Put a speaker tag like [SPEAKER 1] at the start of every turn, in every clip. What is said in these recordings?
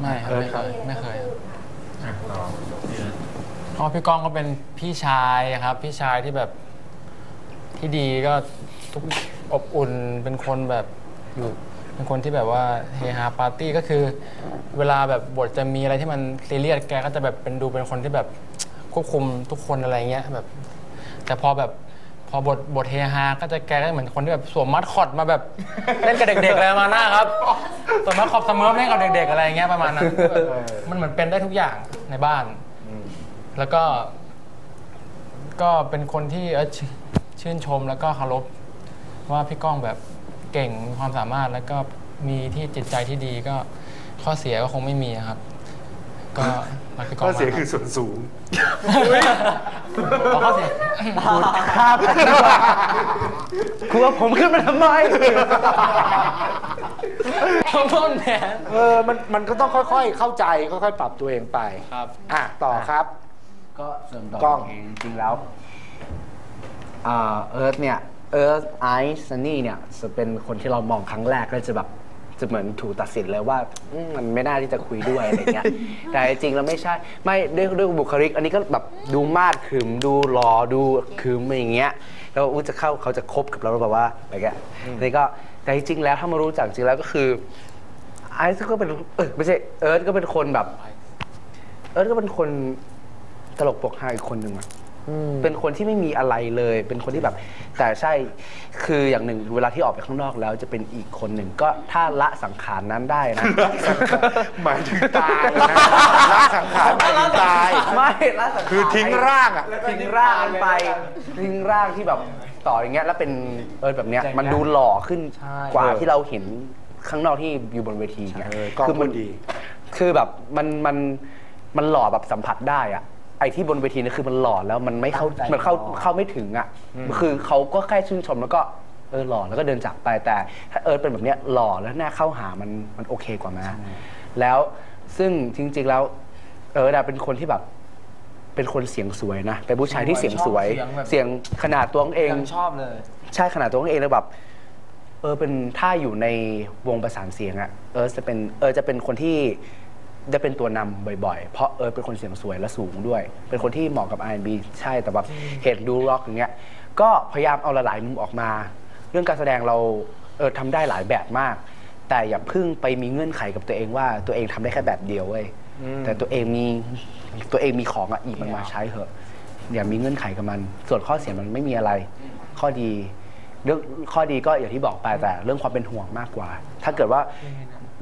[SPEAKER 1] ไม่ครับ
[SPEAKER 2] เอิร์ธ
[SPEAKER 1] ไม่เคยไม่เคย
[SPEAKER 2] อะต่อพี่เอิร์ธ
[SPEAKER 1] เพราะพี่ก้องก็เป็นพี่ชายครับ พี่ชายที่แบบที่ดีก็ทุกอบอุ่นเป็นคนแบบอยู่เป็นคนที่แบบว่าเฮฮาปาร์ตี้ก็คือ เวลาแบบบทจะมีอะไรที่มันซีเรียสแกก็จะแบบเป็นดูเป็นคนที่แบบควบคุมทุกคนอะไรเงี้ยแบบ แต่พอแบบ พอบทบทเฮฮาก็จะแกก็เหมือนคนที่แบบสวมมัดคอตมาแบบ เล่นกับเด็กๆอะไรประมาณนั้นครับสวมมัดคอตเสมอเล่นกับเด็กๆอะไรเงี้ยประมาณนั้นมันเหมือนเป็นได้ทุกอย่างในบ้าน แล้วก็ ก็เป็นคนที่เอ่อชชื่นชมแล้วก็เคารพว่าพี่ก้องแบบเก่งมีความสามารถแล้วก็มีที่จิตใจที่ดีก็ข้อเสียก็คงไม่มีครับ ก็รักพี่ก้อง
[SPEAKER 2] ข้อ
[SPEAKER 1] มาก
[SPEAKER 2] เสีย
[SPEAKER 1] รับ
[SPEAKER 2] คือส่วนสูง
[SPEAKER 1] อ๋อข้อเสีย
[SPEAKER 3] ครับคุณว่าผมขึ้นมาทำไม
[SPEAKER 1] ต้นแผน
[SPEAKER 2] เออมันมันก็ต้องค่อยๆ เข้าใจค่อยๆปรับตัวเองไป
[SPEAKER 1] ครับ
[SPEAKER 2] อะต่อครับ
[SPEAKER 3] ก็ส่วนต่
[SPEAKER 2] กล้อง
[SPEAKER 3] เองจริงๆแล้วอ่าเอิร์ธเนี่ยเอิร์ธไอซ์ซันนี่เนี่ยจะเป็นคนที่เรามองครั้งแรกก็จะแบบ จะเหมือนถูกตัดสินเลยว่าอืมมันไม่น่าที่จะคุยด้วยอะไรเงี้ย แต่จริงๆแล้วไม่ใช่ ไม่ด้วยด้วยบุคลิก อันนี้ก็แบบดูมาดขึมดูหล่อดูขึมอะไรอย่างเงี้ย แล้วอู้จะเข้าเขาจะคบกับเราแบบว่าอะไรเงี้ยนี่ก็แต่จริงๆแล้วถ้ามารู้จักจริงแล้วก็คือ ไอซ์ก็เป็นเออไม่ใช่เอิร์ธก็เป็นคนแบบ เอิร์ธก็เป็นคนตลกปกฮาอีกคนหนึ่งอะ เป็นคนที่ไม่มีอะไรเลย เป็นคนที่แบบ แต่ใช่คืออย่างหนึ่งเวลาที่ออกไปข้างนอกแล้วจะเป็นอีกคนหนึ่งก็ถ้าละสังขารนั้นได้นะ
[SPEAKER 2] หมายถึงตายนะละสังขารหมายถึงตาย
[SPEAKER 3] ไม่ละสังขาร
[SPEAKER 2] คือทิ้งร่างอะ
[SPEAKER 3] ทิ้งร่างมันไปทิ้งร่างที่แบบต่ออย่างเงี้ยแล้วเป็นเอิร์ธแบบเนี้ยมันดูหล่อขึ้นกว่า
[SPEAKER 2] เออ
[SPEAKER 3] ที่เราเห็นข้างนอกที่อยู่บนเวทีเงี้ย
[SPEAKER 2] เออกล้อง
[SPEAKER 3] คื
[SPEAKER 2] พู
[SPEAKER 3] มั
[SPEAKER 2] ดดี
[SPEAKER 3] คือแบบมันมันมันหล่อแบบสัมผัสได้อะ ไอ้ที่บนเวทีนี่คือมันหล่อแล้วมันไม่เข้ามันเข้าเข้าไม่ถึงอะคือเขาก็แค่ชื่นชมแล้วก็เออหล่อแล้วก็เดินจากไปแต่ถ้าเออเป็นแบบเนี้ยหล่อแล้วหน้าเข้าหามันมันโอเคกว่าไหมแล้วซึ่งจริง ๆแล้ว เออดาเป็นคนที่แบบ เป็นคนเสียงสวยนะเป็นผู้ชายที่เสียงสวย
[SPEAKER 1] ชอบเสียงแบบ
[SPEAKER 3] เสียงขนาดตัวเอง
[SPEAKER 1] ยังชอบเลย
[SPEAKER 3] ใช่ขนาดตัวเองเลยแบบเออเป็นถ้าอยู่ในวงประสานเสียงอะเออจะเป็นเออจะเป็นคนที่ จะเป็นตัวนำบ่อยๆ เพราะเออเป็นคนเสียงสวยและสูงด้วย เป็นคนที่เหมาะกับ R&B ใช่แต่แบบเห็นดูร็อกอย่างเงี้ยก็พยายามเอาหลายๆมุมออกมา เรื่องการแสดงเราเออทำได้หลายแบบมาก แต่อย่าเพิ่งไปมีเงื่อนไขกับตัวเองว่าตัวเองทำได้แค่แบบเดียวเว้ยแต่ตัวเองมีตัวเองมีของอะอีกมันมาใช้เถอะอย่ามีเงื่อนไขกับมัน ส่วนข้อเสียมันไม่มีอะไร ข้อดี เรื่องข้อดีก็อย่างที่บอกไปแต่เรื่องความเป็นห่วงมากกว่า ถ้าเกิดว่า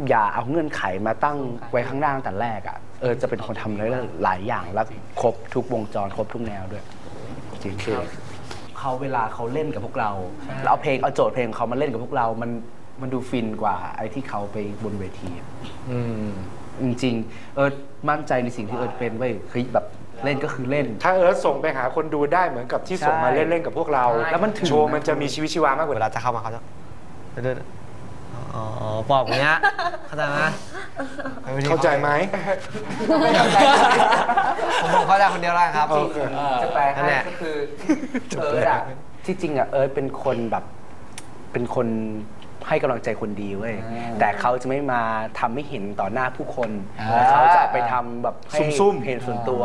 [SPEAKER 3] อย่าเอาเงื่อนไขมาตั้งไว้ข้างหน้าตั้งแต่แรกอะเออจะเป็นคนทำได้หลายอย่างแล้วครบทุกวงจรครบทุกแนวด้วยจริงๆเขาเวลาเขาเล่นกับพวกเราแล้วเอาเพลงเอาโจทย์เพลงเขามาเล่นกับพวกเรามัน มันดูฟินกว่าไอ้ที่เขาไปบนเวทีอะ
[SPEAKER 2] อืม
[SPEAKER 3] จริงๆเออมั่นใจในสิ่งที่เอิร์ธเป็นเว้ยเฮ้ยแบบเล่นก็คือเล่น
[SPEAKER 2] ถ้าเอิร์ธส่งไปหาคนดูได้เหมือนกับที่ส่งมา
[SPEAKER 3] ใช่
[SPEAKER 2] เล่นๆกับพวกเรา
[SPEAKER 3] แล้วมันถึง
[SPEAKER 2] โชว์มันจะมีชีวิตชีวามากกว่า
[SPEAKER 4] เวลาจะเข้ามาเขาจะเดินอ๋อปอบอย่างเงี้ยเข้าใจไหม
[SPEAKER 2] เข้าใจไหม
[SPEAKER 4] ผมบอกเข้าใจคนเดียวแล้วครับ
[SPEAKER 2] โอเค
[SPEAKER 3] จะแปล
[SPEAKER 4] นั่
[SPEAKER 3] ให้
[SPEAKER 4] นแหละ
[SPEAKER 3] ก็คือเอิร์ธอะที่จริงอะเอิร์ธเป็นคนแบบ เป็นคน ให้กำลังใจคนดีเว้ยแต่เขาจะไม่มาทำให้เห็นต่อหน้าผู้คน
[SPEAKER 1] อ่า
[SPEAKER 3] แล้วเขาจะไปทำแบบให้
[SPEAKER 2] ซุ่มๆ
[SPEAKER 3] เพจส่วนตัว